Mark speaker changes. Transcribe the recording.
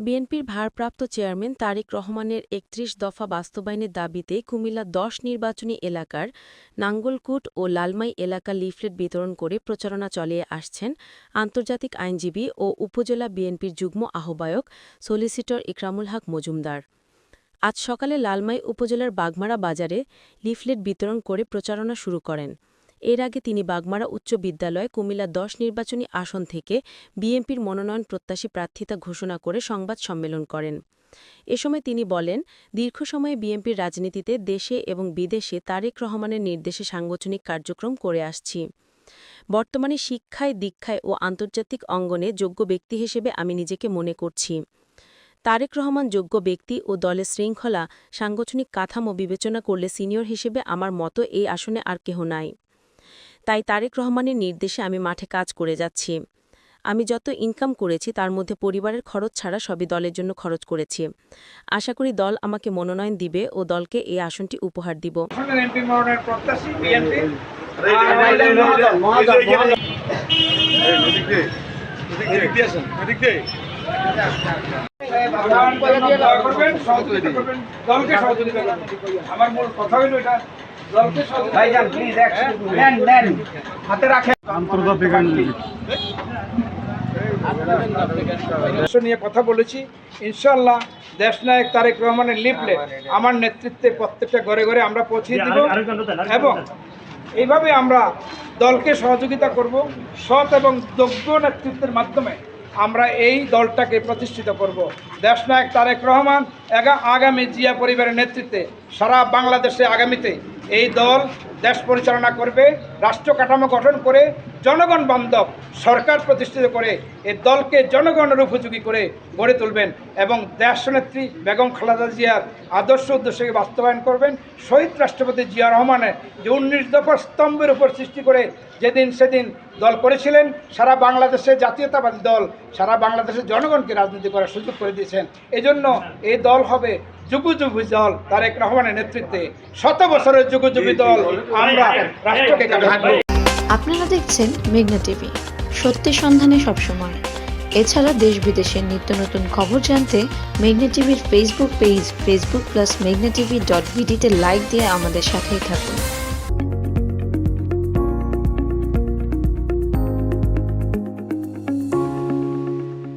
Speaker 1: বিএনপির ভারপ্রাপ্ত চেয়ারম্যান তারেক রহমানের একত্রিশ দফা বাস্তবায়নের দাবিতে কুমিল্লা দশ নির্বাচনী এলাকার নাঙ্গলকুট ও লালমাই এলাকা লিফলেট বিতরণ করে প্রচারণা চালিয়ে আসছেন আন্তর্জাতিক আইনজীবী ও উপজেলা বিএনপির যুগ্ম আহ্বায়ক সলিসিটর ইকরামুল হক মজুমদার। আজ সকালে লালমাই উপজেলার বাগমারা বাজারে লিফলেট বিতরণ করে প্রচারণা শুরু করেন। এর আগে তিনি বাগমারা উচ্চ বিদ্যালয়ে কুমিল্লা দশ নির্বাচনী আসন থেকে বিএনপির মনোনয়ন প্রত্যাশী প্রার্থিতা ঘোষণা করে সংবাদ সম্মেলন করেন। এ সময় তিনি বলেন, দীর্ঘ সময়ে বিএনপির রাজনীতিতে দেশে এবং বিদেশে তারেক রহমানের নির্দেশে সাংগঠনিক কার্যক্রম করে আসছি। বর্তমানে শিক্ষায়, দীক্ষায় ও আন্তর্জাতিক অঙ্গনে যোগ্য ব্যক্তি হিসেবে আমি নিজেকে মনে করছি। তারেক রহমান যোগ্য ব্যক্তি ও দলের শৃঙ্খলা, সাংগঠনিক কাঠামো বিবেচনা করলে সিনিয়র হিসেবে আমার মতো এই আসনে আর কেহ নাই। তাই তারেক রহমানের নির্দেশে আমি মাঠে কাজ করে যাচ্ছি। আমি যত ইনকাম করেছি, তার মধ্যে পরিবারের খরচ ছাড়া সবই দলের জন্য খরচ করেছি। আশা করি দল আমাকে মনোনয়ন দিবে ও দলকে এই আসনটি উপহার দিব।
Speaker 2: আমার মূল কথা হইল এটা নিয়ে কথা বলেছি। ইনশাল্লাহ দেশনায়ক তারেক রহমানের লিফলেট আমার নেতৃত্বে প্রত্যেকটা ঘরে ঘরে আমরা পৌঁছে দিব। এবং এইভাবে আমরা দলকে সহযোগিতা করব সৎ এবং যোগ্য নেতৃত্বের মাধ্যমে আমরা এই দলটাকে প্রতিষ্ঠিত করব। দেশনায়ক তারেক রহমান আগামী জিয়া পরিবারের নেতৃত্বে সারা বাংলাদেশে আগামীতে এই দল দেশ পরিচালনা করবে, রাষ্ট্র কাঠামো গঠন করে, জনগণ বান্ধব সরকার প্রতিষ্ঠিত করে, এই দলকে জনগণের উপযোগী করে গড়ে তুলবেন এবং দেশনেত্রী বেগম খালেদা জিয়ার আদর্শ উদ্দেশ্যকে বাস্তবায়ন করবেন। শহীদ রাষ্ট্রপতি জিয়া রহমানের যে উনিশ দফার স্তম্ভের উপর সৃষ্টি করে যেদিন সেদিন দল করেছিলেন, সারা বাংলাদেশে জাতীয়তাবাদী দল, সারা বাংলাদেশের জনগণকে রাজনীতি করার সুযোগ করে দিয়েছেন। এজন্য এই দল হবে। যুগযুগী দল, তারেক রহমানের নেতৃত্বে শত বছরের যুগযুগী দল আমরা রাষ্ট্রকে
Speaker 3: আপনারা দেখছেন মেঘনা টিভি সত্যি সন্ধানে সবসময়। এছাড়া দেশ বিদেশের নিত্য নতুন খবর জানতে মেঘনা টিভির ফেসবুক পেজ ফেসবুক প্লাস মেঘনা টিভি ডট ভিডিতে লাইক দিয়ে আমাদের সাথেই থাকুন।